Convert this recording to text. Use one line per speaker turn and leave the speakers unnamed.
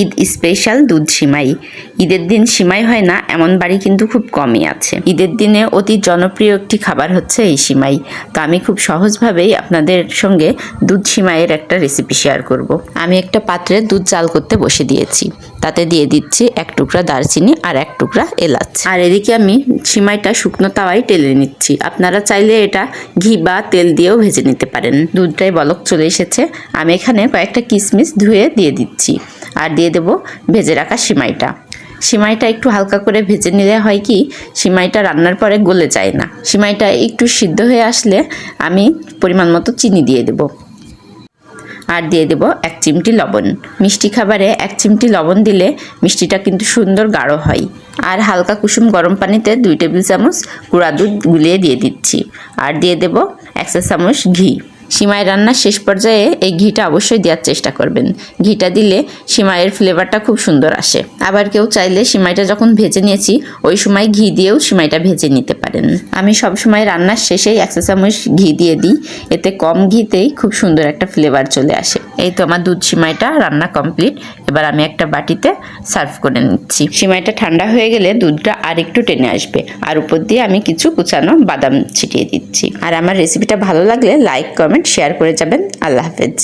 Eid special দুধ সিমাই। ঈদের দিন সিমাই হয় না, এমন বাড়ি কিন্তু খুব কমই আছে। ঈদের দিনে অতি জনপ্রিয় একটি খাবার হচ্ছে এই সিমাই। তো আমি খুব সহজভাবেই আপনাদের সঙ্গে দুধ সিমাইয়ের একটা রেসিপি শেয়ার করব। আমি একটা পাত্রে দুধ চাল করতে বসে দিয়েছি। তাতে দিয়ে দিচ্ছি এক টুকরা দারচিনি আর এক টুকরা এলাচ। আর এদিকে আমি সিমাইটা শুকনো তাওয়ায় টেলে নিচ্ছি। আপনারা চাইলে এটা ঘি বা তেল দিয়েও ভেজে নিতে পারেন। দুধটাই বলক চলে এসেছে। আমি এখানে কয়েকটা কিশমিশ ধুয়ে দিয়ে দিচ্ছি। আর দিয়ে দেব ভেজে রাখা সিমাইটা। সিমাইটা একটু হালকা করে ভেজে নিলে হয় কি, সিমাইটা রান্নার পরে গলে যায় না। সিমাইটা একটু সিদ্ধ হয়ে আসলে আমি পরিমাণ মতো চিনি দিয়ে দেবো। আর দিয়ে দেব এক চিমটি লবণ। মিষ্টি খাবারে এক চিমটি লবণ দিলে মিষ্টিটা কিন্তু সুন্দর গাঢ় হয়। আর হালকা কুসুম গরম পানিতে দুই টেবিল চামচ গুঁড়া দুধ গুলিয়ে দিয়ে দিচ্ছি। আর দিয়ে দেব এক চা চামচ ঘি। সিমাই রান্নার শেষ পর্যায়ে এই ঘিটা অবশ্যই দেওয়ার চেষ্টা করবেন। ঘিটা দিলে সিমাইয়ের ফ্লেভারটা খুব সুন্দর আসে। আবার কেউ চাইলে সিমাইটা যখন ভেজে নিয়েছি, ওই সময় ঘি দিয়েও সিমাইটা ভেজে নিতে পারেন। আমি সব সময় রান্নার শেষেই এক চা চামচ ঘি দিয়ে দিই। এতে কম ঘিতেই খুব সুন্দর একটা ফ্লেভার চলে আসে। এই তো আমার দুধ সিমাইটা রান্না কমপ্লিট এবার আমি একটা বাটিতে সার্ভ করে নিচ্ছি। সিমাইটা ঠান্ডা হয়ে গেলে দুধটা আর একটু টেনে আসবে। আর উপর দিয়ে আমি কিছু কুচানো বাদাম ছিটিয়ে দিচ্ছি। আর আমার রেসিপিটা ভালো লাগলে লাইক কমেন্ট শেয়ার করে যাবেন। আল্লাহ হাফেজ।